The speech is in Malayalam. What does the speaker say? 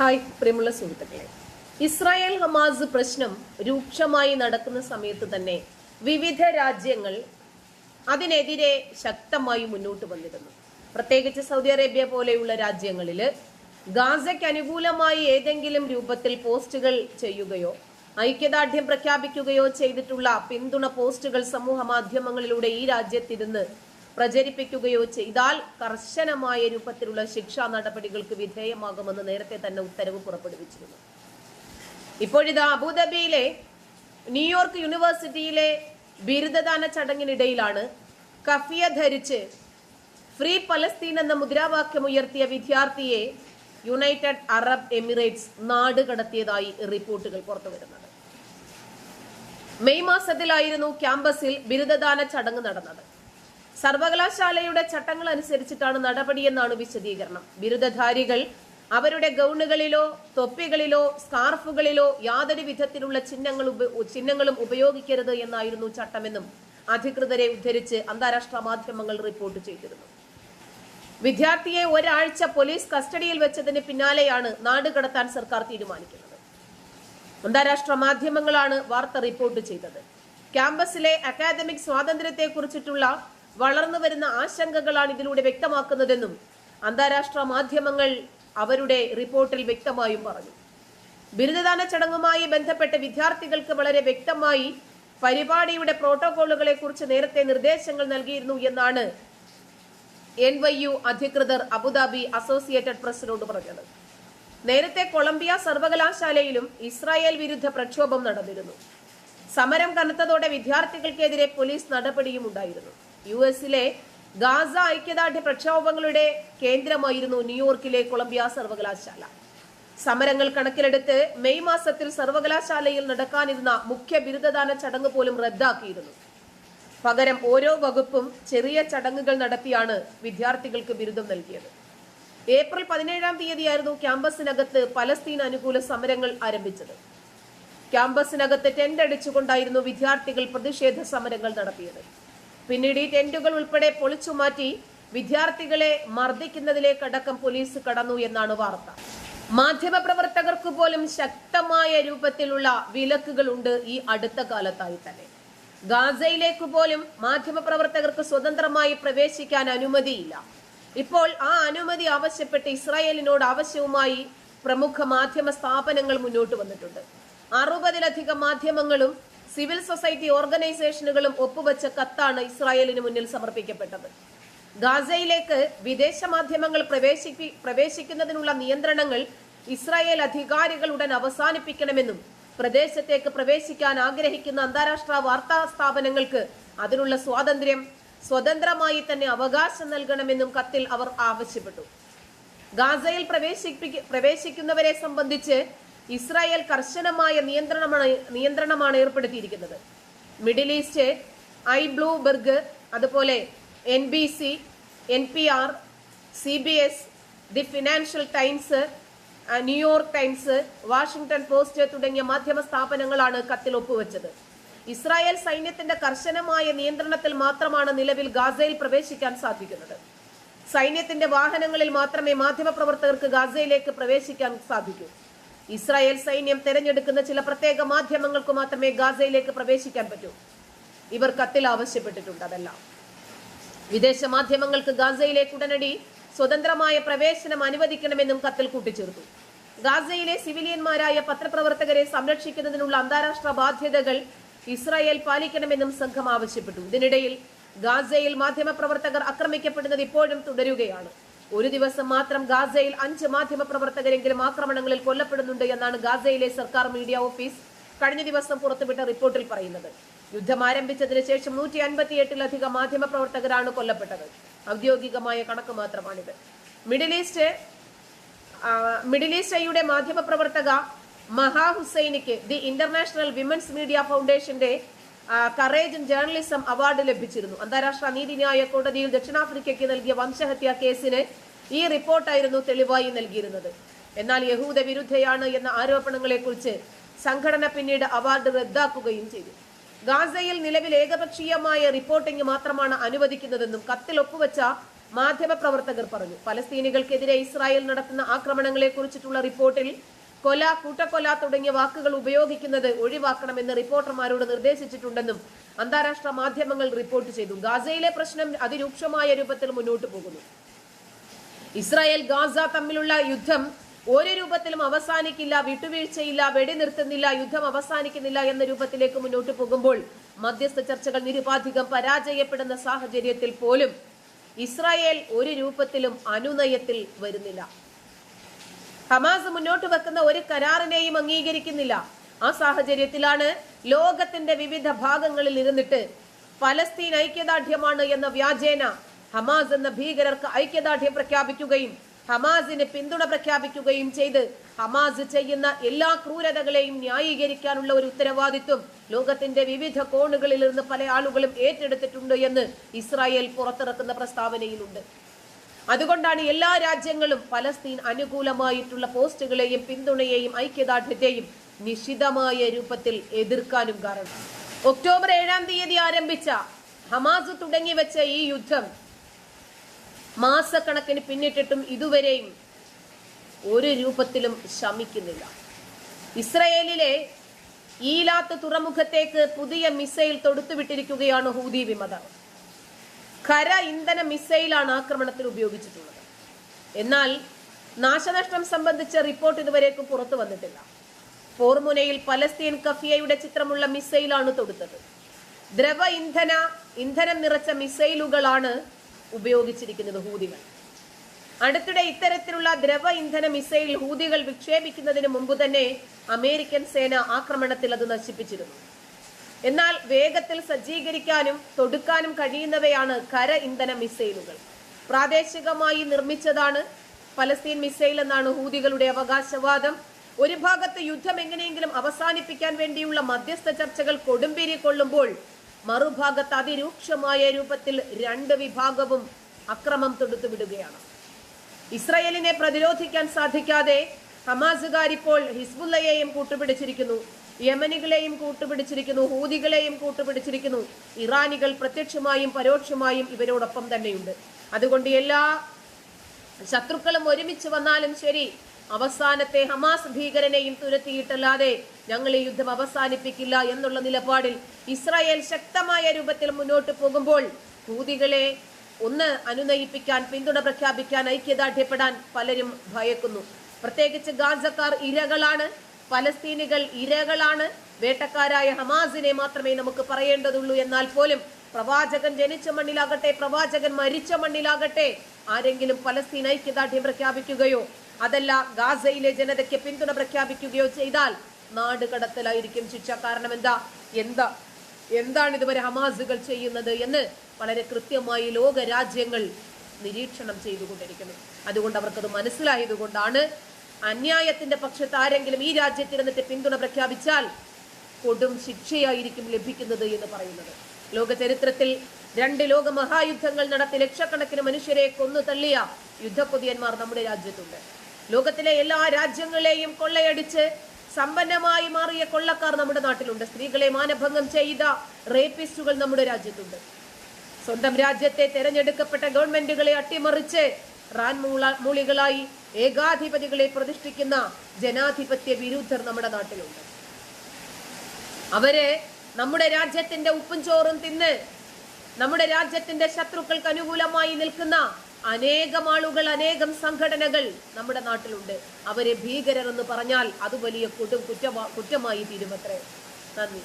ഹായ് പ്രിയമുള്ള സുഹൃത്തുക്കളെ. ഇസ്രായേൽ ഹമാസ് പ്രശ്നം രൂക്ഷമായി നടക്കുന്ന സമയത്ത് തന്നെ വിവിധ രാജ്യങ്ങൾ അതിനെതിരെ ശക്തമായി മുന്നോട്ട് വന്നിരുന്നു. പ്രത്യേകിച്ച് സൗദി അറേബ്യ പോലെയുള്ള രാജ്യങ്ങളിൽ ഗാസയ്ക്ക് അനുകൂലമായി ഏതെങ്കിലും രൂപത്തിൽ പോസ്റ്റുകൾ ചെയ്യുകയോ ഐക്യദാർഢ്യം പ്രഖ്യാപിക്കുകയോ ചെയ്തിട്ടുള്ള പിന്തുണ പോസ്റ്റുകൾ സമൂഹ മാധ്യമങ്ങളിലൂടെ ഈ രാജ്യത്തിരുന്ന് പ്രചരിപ്പിക്കുകയോ ചെയ്താൽ കർശനമായ രൂപത്തിലുള്ള ശിക്ഷാ നടപടികൾക്ക് വിധേയമാകുമെന്ന് നേരത്തെ തന്നെ ഉത്തരവ് പുറപ്പെടുവിച്ചിരുന്നു. ഇപ്പോഴിത് അബുദാബിയിലെ ന്യൂയോർക്ക് യൂണിവേഴ്സിറ്റിയിലെ ബിരുദദാന ചടങ്ങിനിടയിലാണ് കഫിയ ധരിച്ച് ഫ്രീ പലസ്തീൻ എന്ന മുദ്രാവാക്യം ഉയർത്തിയ വിദ്യാർത്ഥിയെ യുണൈറ്റഡ് അറബ് എമിറേറ്റ്സ് നാട് കടത്തിയതായി റിപ്പോർട്ടുകൾ പുറത്തുവരുന്നത്. മെയ് മാസത്തിലായിരുന്നു ക്യാമ്പസിൽ ബിരുദദാന ചടങ്ങ് നടന്നത്. സർവകലാശാലയുടെ ചട്ടങ്ങൾ അനുസരിച്ചിട്ടാണ് നടപടിയെന്നാണ് വിശദീകരണം. ബിരുദധാരികൾ അവരുടെ ഗൗണുകളിലോ തൊപ്പികളിലോ സ്കാർഫുകളിലോ യാതൊരു വിധത്തിലുള്ള ചിഹ്നങ്ങൾ ചിഹ്നങ്ങളും ഉപയോഗിക്കരുത് എന്നായിരുന്നു ചട്ടമെന്നും അധികൃതരെ ഉദ്ധരിച്ച് അന്താരാഷ്ട്ര മാധ്യമങ്ങൾ റിപ്പോർട്ട് ചെയ്തിരുന്നു. വിദ്യാർത്ഥിയെ ഒരാഴ്ച പോലീസ് കസ്റ്റഡിയിൽ വെച്ചതിന് പിന്നാലെയാണ് നാട് കടത്താൻ സർക്കാർ തീരുമാനിക്കുന്നത്. അന്താരാഷ്ട്ര മാധ്യമങ്ങളാണ് വാർത്ത റിപ്പോർട്ട് ചെയ്തത്. ക്യാമ്പസിലെ അക്കാദമിക് സ്വാതന്ത്ര്യത്തെക്കുറിച്ചിട്ടുള്ള വളർന്നു വരുന്ന ആശങ്കകളാണ് ഇതിലൂടെ വ്യക്തമാക്കുന്നതെന്നും അന്താരാഷ്ട്ര മാധ്യമങ്ങൾ അവരുടെ റിപ്പോർട്ടിൽ വ്യക്തമായും പറഞ്ഞു. ബിരുദദാന ചടങ്ങുമായി ബന്ധപ്പെട്ട് വിദ്യാർത്ഥികൾക്ക് വളരെ വ്യക്തമായി പരിപാടിയുടെ പ്രോട്ടോകോളുകളെ കുറിച്ച് നേരത്തെ നിർദ്ദേശങ്ങൾ നൽകിയിരുന്നു എന്നാണ് എൻ വൈ യു അധികൃതർ അബുദാബി അസോസിയേറ്റഡ് പ്രസിനോട് പറഞ്ഞത്. നേരത്തെ കൊളംബിയ സർവകലാശാലയിലും ഇസ്രായേൽ വിരുദ്ധ പ്രക്ഷോഭം നടന്നിരുന്നു. സമരം കനത്തതോടെ വിദ്യാർത്ഥികൾക്കെതിരെ പോലീസ് നടപടിയും ഉണ്ടായിരുന്നു. യു എസിലെ ഗാസ ഐക്യദാർഢ്യ പ്രക്ഷോഭങ്ങളുടെ കേന്ദ്രമായിരുന്നു ന്യൂയോർക്കിലെ കൊളംബിയ സർവകലാശാല. സമരങ്ങൾ കണക്കിലെടുത്ത് മെയ് മാസത്തിൽ സർവകലാശാലയിൽ നടക്കാനിരുന്ന മുഖ്യ ബിരുദദാന ചടങ്ങ് പോലും റദ്ദാക്കിയിരുന്നു. പകരം ഓരോ വകുപ്പും ചെറിയ ചടങ്ങുകൾ നടത്തിയാണ് വിദ്യാർത്ഥികൾക്ക് ബിരുദം നൽകിയത്. ഏപ്രിൽ പതിനേഴാം തീയതിയായിരുന്നു ക്യാമ്പസിനകത്ത് പലസ്തീൻ അനുകൂല സമരങ്ങൾ ആരംഭിച്ചത്. ക്യാമ്പസിനകത്ത് ടെന്റ് അടിച്ചുകൊണ്ടായിരുന്നു വിദ്യാർത്ഥികൾ പ്രതിഷേധ സമരങ്ങൾ നടത്തിയത്. പിന്നീട് ഈ ടെന്റുകൾ ഉൾപ്പെടെ പൊളിച്ചുമാറ്റി വിദ്യാർത്ഥികളെ മർദ്ദിക്കുന്നതിലേക്കടക്കം പോലീസ് കടന്നു എന്നാണ് വാർത്ത. മാധ്യമപ്രവർത്തകർക്ക് പോലും ശക്തമായ രൂപത്തിലുള്ള വിലക്കുകളുണ്ട് ഈ അടുത്ത കാലത്തായി തന്നെ. ഗാസയിലേക്ക് പോലും മാധ്യമപ്രവർത്തകർക്ക് സ്വതന്ത്രമായി പ്രവേശിക്കാൻ അനുമതിയില്ല. ഇപ്പോൾ ആ അനുമതി ആവശ്യപ്പെട്ട് ഇസ്രായേലിനോട് ആവശ്യവുമായി പ്രമുഖ മാധ്യമ സ്ഥാപനങ്ങൾ മുന്നോട്ട് വന്നിട്ടുണ്ട്. അറുപതിലധികം മാധ്യമങ്ങളും സിവിൽ സൊസൈറ്റി ഓർഗനൈസേഷനുകളും ഒപ്പുവെച്ച കത്താണ് ഇസ്രായേലിന് മുന്നിൽ സമർപ്പിക്കപ്പെട്ടത്. ഗാസയിലേക്ക് വിദേശ മാധ്യമങ്ങൾ പ്രവേശിപ്പി പ്രവേശിക്കുന്നതിനുള്ള നിയന്ത്രണങ്ങൾ ഇസ്രായേൽ അധികാരികൾ ഉടൻ അവസാനിപ്പിക്കണമെന്നും പ്രദേശത്തേക്ക് പ്രവേശിക്കാൻ ആഗ്രഹിക്കുന്ന അന്താരാഷ്ട്ര വാർത്താ സ്ഥാപനങ്ങൾക്ക് അതിനുള്ള സ്വാതന്ത്ര്യം സ്വതന്ത്രമായി തന്നെ അവകാശം നൽകണമെന്നും കത്തിൽ അവർ ആവശ്യപ്പെട്ടു. ഗാസയിൽ പ്രവേശിപ്പിക്ക പ്രവേശിക്കുന്നവരെ സംബന്ധിച്ച് ഇസ്രായേൽ കർശനമായ നിയന്ത്രണമാണ് നിയന്ത്രണമാണ് ഏർപ്പെടുത്തിയിരിക്കുന്നത്. Middle East Eye Bloomberg അതുപോലെ N B C N P R C B S the Financial Times New York Times Washington Post തുടങ്ങിയ മാധ്യമ സ്ഥാപനങ്ങളാണ് കത്തിൽ ഒപ്പുവെച്ചത്. ഇസ്രായേൽ സൈന്യത്തിന്റെ കർശനമായ നിയന്ത്രണത്തിൽ മാത്രമാണ് നിലവിൽ ഗാസയിൽ പ്രവേശിക്കാൻ സാധിക്കുന്നത്. സൈന്യത്തിന്റെ വാഹനങ്ങളിൽ മാത്രമേ മാധ്യമപ്രവർത്തകർക്ക് ഗാസയിലേക്ക് പ്രവേശിക്കാൻ സാധിക്കൂ. ഇസ്രായേൽ സൈന്യം തെരഞ്ഞെടുക്കുന്ന ചില പ്രത്യേക മാധ്യമങ്ങൾക്ക് മാത്രമേ ഗാസയിലേക്ക് പ്രവേശിക്കാൻ പറ്റൂ. ഇവർ കത്തിൽ ആവശ്യപ്പെട്ടിട്ടുണ്ട് അതെല്ലാം. വിദേശ മാധ്യമങ്ങൾക്ക് ഗാസയിലേക്ക് ഉടനടി സ്വതന്ത്രമായ പ്രവേശനം അനുവദിക്കണമെന്നും കത്തിൽ കൂട്ടിച്ചേർത്തു. ഗാസയിലെ സിവിലിയന്മാരായ പത്രപ്രവർത്തകരെ സംരക്ഷിക്കുന്നതിനുള്ള അന്താരാഷ്ട്ര ബാധ്യതകൾ ഇസ്രായേൽ പാലിക്കണമെന്നും സംഘം ആവശ്യപ്പെട്ടു. ഇതിനിടയിൽ ഗാസയിൽ മാധ്യമപ്രവർത്തകർ ആക്രമിക്കപ്പെടുന്നത് ഇപ്പോഴും തുടരുകയാണ്. ഒരു ദിവസം മാത്രം ഗാസയിൽ അഞ്ച് മാധ്യമ പ്രവർത്തകരെങ്കിലും ആക്രമണങ്ങളിൽ കൊല്ലപ്പെടുന്നുണ്ട് എന്നാണ് ഗാസയിലെ സർക്കാർ മീഡിയ ഓഫീസ് കഴിഞ്ഞ ദിവസം പുറത്തുവിട്ട റിപ്പോർട്ടിൽ പറയുന്നത്. യുദ്ധം ആരംഭിച്ചതിന് ശേഷം നൂറ്റി അൻപത്തിയെട്ടിലധികം മാധ്യമപ്രവർത്തകരാണ് കൊല്ലപ്പെട്ടത്. ഔദ്യോഗികമായ കണക്ക് മാത്രമാണിത്. മിഡിൽ ഈസ്റ്റ് മിഡിൽ ഈസ്റ്റ് ഐയുടെ മാധ്യമപ്രവർത്തക മഹാ ഹുസൈനിക്ക് ദി ഇന്റർനാഷണൽ വിമൻസ് മീഡിയ ഫൗണ്ടേഷന്റെ കറേജ് ഇൻ ജേർണലിസം അവാർഡ് ലഭിച്ചിരുന്നു. അന്താരാഷ്ട്ര നീതിന്യായ കോടതിയിൽ ദക്ഷിണാഫ്രിക്കയ്ക്ക് നൽകിയ വംശഹത്യാ കേസിന് ഈ റിപ്പോർട്ടായിരുന്നു തെളിവായി നൽകിയിരുന്നത്. എന്നാൽ യഹൂദ വിരുദ്ധയാണ് എന്ന ആരോപണങ്ങളെക്കുറിച്ച് സംഘടന പിന്നീട് അവാർഡ് റദ്ദാക്കുകയും ചെയ്തു. ഗാസയിൽ നിലവിൽ ഏകപക്ഷീയമായ റിപ്പോർട്ടിംഗ് മാത്രമാണ് അനുവദിക്കുന്നതെന്നും കത്തിൽ ഒപ്പുവെച്ച മാധ്യമപ്രവർത്തകർ പറഞ്ഞു. പലസ്തീനികൾക്കെതിരെ ഇസ്രായേൽ നടത്തുന്ന ആക്രമണങ്ങളെ കുറിച്ചിട്ടുള്ള റിപ്പോർട്ടിൽ കൊല കൂട്ടക്കൊല തുടങ്ങിയ വാക്കുകൾ ഉപയോഗിക്കുന്നത് ഒഴിവാക്കണമെന്ന് റിപ്പോർട്ടർമാരോട് നിർദ്ദേശിച്ചിട്ടുണ്ടെന്നും അന്താരാഷ്ട്ര മാധ്യമങ്ങൾ റിപ്പോർട്ട് ചെയ്തു. ഗാസയിലെ പ്രശ്നം അതിരൂക്ഷമായ രൂപത്തിൽ മുന്നോട്ട് പോകുന്നു. ഇസ്രായേൽ ഗാസ തമ്മിലുള്ള യുദ്ധം ഒരു രൂപത്തിലും അവസാനിക്കില്ല വിട്ടുവീഴ്ചയില്ല വെടിനിർത്തുന്നില്ല യുദ്ധം അവസാനിക്കുന്നില്ല എന്ന രൂപത്തിലേക്ക് മുന്നോട്ട് പോകുമ്പോൾ മധ്യസ്ഥ ചർച്ചകൾ നിരുപാധികം പരാജയപ്പെടുന്ന സാഹചര്യത്തിൽ പോലും ഇസ്രായേൽ ഒരു രൂപത്തിലും അനുനയത്തിൽ വരുന്നില്ല. ഹമാസ് മുന്നോട്ട് വെക്കുന്ന ഒരു കരാറിനെയും അംഗീകരിക്കുന്നില്ല. ആ സാഹചര്യത്തിലാണ് ലോകത്തിന്റെ വിവിധ ഭാഗങ്ങളിൽ ഇരുന്നിട്ട് ഫലസ്തീൻ ഐക്യദാർഢ്യമാണ് എന്ന വ്യാജേന ഹമാസ് എന്ന ഭീകരർക്ക് ഐക്യദാർഢ്യം പ്രഖ്യാപിക്കുകയും ഹമാസിന് പിന്തുണ പ്രഖ്യാപിക്കുകയും ചെയ്ത് ഹമാസ് ചെയ്യുന്ന എല്ലാ ക്രൂരതകളെയും ന്യായീകരിക്കാനുള്ള ഒരു ഉത്തരവാദിത്വം ലോകത്തിന്റെ വിവിധ കോണുകളിൽ നിന്ന് പല ആളുകളും ഏറ്റെടുത്തിട്ടുണ്ട് എന്ന് ഇസ്രായേൽ പുറത്തിറക്കുന്ന പ്രസ്താവനയിലുണ്ട്. അതുകൊണ്ടാണ് എല്ലാ രാജ്യങ്ങളും പലസ്തീൻ അനുകൂലമായിട്ടുള്ള പോസ്റ്റുകളെയും പിന്തുണയെയും ഐക്യദാർഢ്യത്തെയും നിശിതമായ രൂപത്തിൽ എതിർക്കാനും കാരണം. ഒക്ടോബർ ഏഴാം തീയതി ആരംഭിച്ച ഹമാസ് തുടങ്ങി വെച്ച ഈ യുദ്ധം മാസക്കണക്കിന് പിന്നിട്ടിട്ടും ഇതുവരെയും ഒരു രൂപത്തിലും ശമിക്കുന്നില്ല. ഇസ്രയേലിലെ ഈലാത്ത് തുറമുഖത്തേക്ക് പുതിയ മിസൈൽ തൊടുത്തുവിട്ടിരിക്കുകയാണ് ഹൂദി വിമതർ. കര ഇന്ധന മിസൈലാണ് ആക്രമണത്തിൽ ഉപയോഗിച്ചിട്ടുള്ളത്. എന്നാൽ നാശനഷ്ടം സംബന്ധിച്ച റിപ്പോർട്ട് ഇതുവരേക്കും പുറത്തു വന്നിട്ടില്ല. ഫോർമുനയിൽ പലസ്തീൻ കഫിയയുടെ ചിത്രമുള്ള മിസൈലാണ് തൊടുത്തത്. ദ്രവ ഇന്ധന ഇന്ധനം നിറച്ച മിസൈലുകളാണ് ഉപയോഗിച്ചിരിക്കുന്നത് ഹൂതികൾ. അടുത്തിടെ ഇത്തരത്തിലുള്ള ദ്രവ ഇന്ധന മിസൈൽ ഹൂതികൾ വിക്ഷേപിക്കുന്നതിന് മുമ്പ് തന്നെ അമേരിക്കൻ സേന ആക്രമണത്തിൽ അത് നശിപ്പിച്ചിരുന്നു. എന്നാൽ വേഗത്തിൽ സജ്ജീകരിക്കാനും തൊടുക്കാനും കഴിയുന്നവയാണ് കര ഇന്ധന മിസൈലുകൾ. പ്രാദേശികമായി നിർമ്മിച്ചതാണ് പലസ്തീൻ മിസൈൽ എന്നാണ് ഹൂതികളുടെ അവകാശവാദം. ഒരു ഭാഗത്ത് യുദ്ധം എങ്ങനെയെങ്കിലും അവസാനിപ്പിക്കാൻ വേണ്ടിയുള്ള മധ്യസ്ഥ ചർച്ചകൾ കൊടുമ്പിരി കൊള്ളുമ്പോൾ മറുഭാഗത്ത് അതിരൂക്ഷമായ രൂപത്തിൽ രണ്ട് വിഭാഗവും അക്രമം തൊടുത്തു വിടുകയാണ് ഇസ്രയേലിനെ പ്രതിരോധിക്കാൻ സാധിക്കാതെ ഹമാസുകാർ ഇപ്പോൾ ഹിസ്ബുല്ലയെയും കൂട്ടുപിടിച്ചിരിക്കുന്നു യമനികളെയും കൂട്ടുപിടിച്ചിരിക്കുന്നു ഹൂതികളെയും കൂട്ടുപിടിച്ചിരിക്കുന്നു. ഇറാനികൾ പ്രത്യക്ഷമായും പരോക്ഷമായും ഇവരോടൊപ്പം തന്നെയുണ്ട്. അതുകൊണ്ട് എല്ലാ ശത്രുക്കളും ഒരുമിച്ച് വന്നാലും ശരി അവസാനത്തെ ഹമാസ് ഭീകരനെയും തുരത്തിയിട്ടല്ലാതെ ഞങ്ങൾ ഈ യുദ്ധം അവസാനിപ്പിക്കില്ല എന്നുള്ള നിലപാടിൽ ഇസ്രായേൽ ശക്തമായ രൂപത്തിൽ മുന്നോട്ട് പോകുമ്പോൾ ഹൂതികളെ ഒന്ന് അനുനയിപ്പിക്കാൻ പിന്തുണ പ്രഖ്യാപിക്കാൻ ഐക്യദാർഢ്യപ്പെടാൻ പലരും ഭയക്കുന്നു. പ്രത്യേകിച്ച് ഗാസക്കാർ ഇരകളാണ് പലസ്തീനികൾ ഇരകളാണ് വേട്ടക്കാരായ ഹമാസിനെ മാത്രമേ നമുക്ക് പറയേണ്ടതുള്ളൂ എന്നാൽ പോലും പ്രവാചകൻ ജനിച്ച മണ്ണിലാകട്ടെ പ്രവാചകൻ മരിച്ച മണ്ണിലാകട്ടെ ആരെങ്കിലും പലസ്തീൻ ഐക്യദാർഢ്യം പ്രഖ്യാപിക്കുകയോ അതല്ല ഗാസയിലെ ജനതയ്ക്ക് പിന്തുണ പ്രഖ്യാപിക്കുകയോ ചെയ്താൽ നാട് കടത്തലായിരിക്കും ശിക്ഷ. കാരണം എന്താ? എന്താ? എന്താണ് ഇതുവരെ ഹമാസുകൾ ചെയ്യുന്നത് എന്ന് വളരെ കൃത്യമായി ലോക രാജ്യങ്ങൾ നിരീക്ഷണം ചെയ്തുകൊണ്ടിരിക്കുന്നു. അതുകൊണ്ട് അവർക്കത് മനസ്സിലായതുകൊണ്ടാണ് അന്യായത്തിന്റെ പക്ഷത്ത് ആരെങ്കിലും ഈ രാജ്യത്തിരുന്നിട്ട് പിന്തുണ പ്രഖ്യാപിച്ചാൽ കൊടും ശിക്ഷയായിരിക്കും ലഭിക്കുന്നത് എന്ന് പറയുന്നത്. ലോക ചരിത്രത്തിൽ രണ്ട് ലോക മഹായുദ്ധങ്ങൾ നടത്തി ലക്ഷക്കണക്കിന് മനുഷ്യരെ കൊന്നു തള്ളിയ യുദ്ധക്കൊതിയന്മാർ നമ്മുടെ രാജ്യത്തുണ്ട്. ലോകത്തിലെ എല്ലാ രാജ്യങ്ങളെയും കൊള്ളയടിച്ച് സമ്പന്നമായി മാറിയ കൊള്ളക്കാർ നമ്മുടെ നാട്ടിലുണ്ട്. സ്ത്രീകളെ മാനഭംഗം ചെയ്ത റേപ്പിസ്റ്റുകൾ നമ്മുടെ രാജ്യത്തുണ്ട്. സ്വന്തം രാജ്യത്തെ തെരഞ്ഞെടുക്കപ്പെട്ട ഗവൺമെന്റുകളെ അട്ടിമറിച്ച് റാൻ മൂള- മൂളികളായി ഏകാധിപതികളെ പ്രതിഷ്ഠിക്കുന്ന ജനാധിപത്യ വിരുദ്ധർ നമ്മുടെ നാട്ടിലുണ്ട്. അവർ നമ്മുടെ രാജ്യത്തിന്റെ ഉപ്പും ചോറും തിന്ന് നമ്മുടെ രാജ്യത്തിന്റെ ശത്രുക്കൾക്ക് അനുകൂലമായി നിൽക്കുന്ന അനേകം ആളുകൾ അനേകം സംഘടനകൾ നമ്മുടെ നാട്ടിലുണ്ട്. അവരെ ഭീകരർ എന്ന് പറഞ്ഞാൽ അത് വലിയ കുറ്റമായി തീരുമത്രേ. നന്ദി.